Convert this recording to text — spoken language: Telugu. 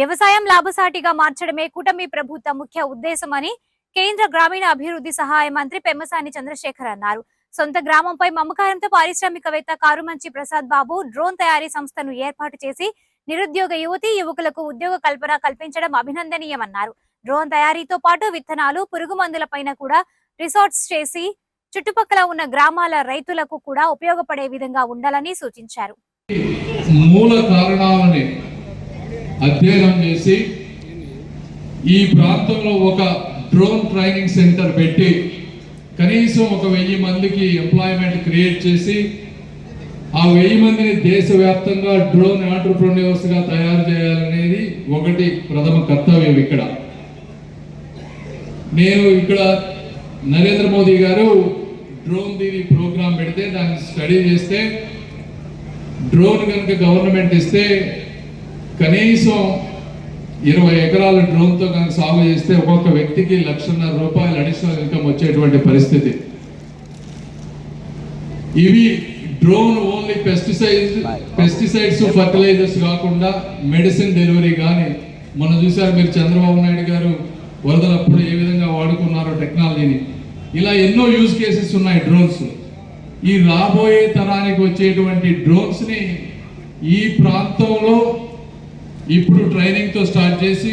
వ్యవసాయం లాభసాటిగా మార్చడమే కూటమి ప్రభుత్వ ముఖ్య ఉద్దేశమని కేంద్ర గ్రామీణ అభివృద్ధి సహాయ మంత్రి పెమ్మసాని చంద్రశేఖర్ అన్నారు. సొంత గ్రామంపై మమకారంతో పారిశ్రామికవేత్త కారుమంచి ప్రసాద్ బాబు డ్రోన్ తయారీ సంస్థను ఏర్పాటు చేసి నిరుద్యోగ యువతి యువకులకు ఉద్యోగ కల్పన కల్పించడం అభినందనీయమన్నారు. డ్రోన్ తయారీతో పాటు విత్తనాలు పురుగు మందులపైన కూడా రిసార్ట్స్ చేసి చుట్టుపక్కల ఉన్న గ్రామాల రైతులకు కూడా ఉపయోగపడే విధంగా ఉండాలని సూచించారు. మూల కారణాలని అధ్యయనం చేసి ఈ ప్రాంతంలో ఒక డ్రోన్ ట్రైనింగ్ సెంటర్ పెట్టి కనీసం ఒక వెయ్యి మందికి ఎంప్లాయ్మెంట్ క్రియేట్ చేసి ఆ వెయ్యి మందిని దేశవ్యాప్తంగా డ్రోన్ ఆంటర్ప్రెన్యూర్స్గా తయారు చేయాలనేది ఒకటి ప్రథమ కర్తవ్యం ఇక్కడ. నేను ఇక్కడ నరేంద్ర మోదీ గారు డ్రోన్ దీని ప్రోగ్రాం పెడితే దాన్ని స్టడీ చేస్తే డ్రోన్ కనుక గవర్నమెంట్ ఇస్తే కనీసం ఇరవై ఎకరాల డ్రోన్తో కనుక సాగు చేస్తే ఒక్కొక్క వ్యక్తికి లక్షన్నర రూపాయలు అడిషనల్ ఇన్కమ్ వచ్చేటువంటి పరిస్థితి. ఇవి drone only pesticides pesticides fertilizers కాకుండా మెడిసిన్ డెలివరీ కానీ మనం చూసారు మీరు చంద్రబాబు నాయుడు గారు వరదలప్పుడు ఏ విధంగా వాడుకున్నారో టెక్నాలజీని. ఇలా ఎన్నో యూజ్ కేసెస్ ఉన్నాయి డ్రోన్స్. ఈ రాబోయే తరానికి వచ్చేటువంటి డ్రోన్స్ని ఈ ప్రాంతంలో ఇప్పుడు ట్రైనింగ్తో స్టార్ట్ చేసి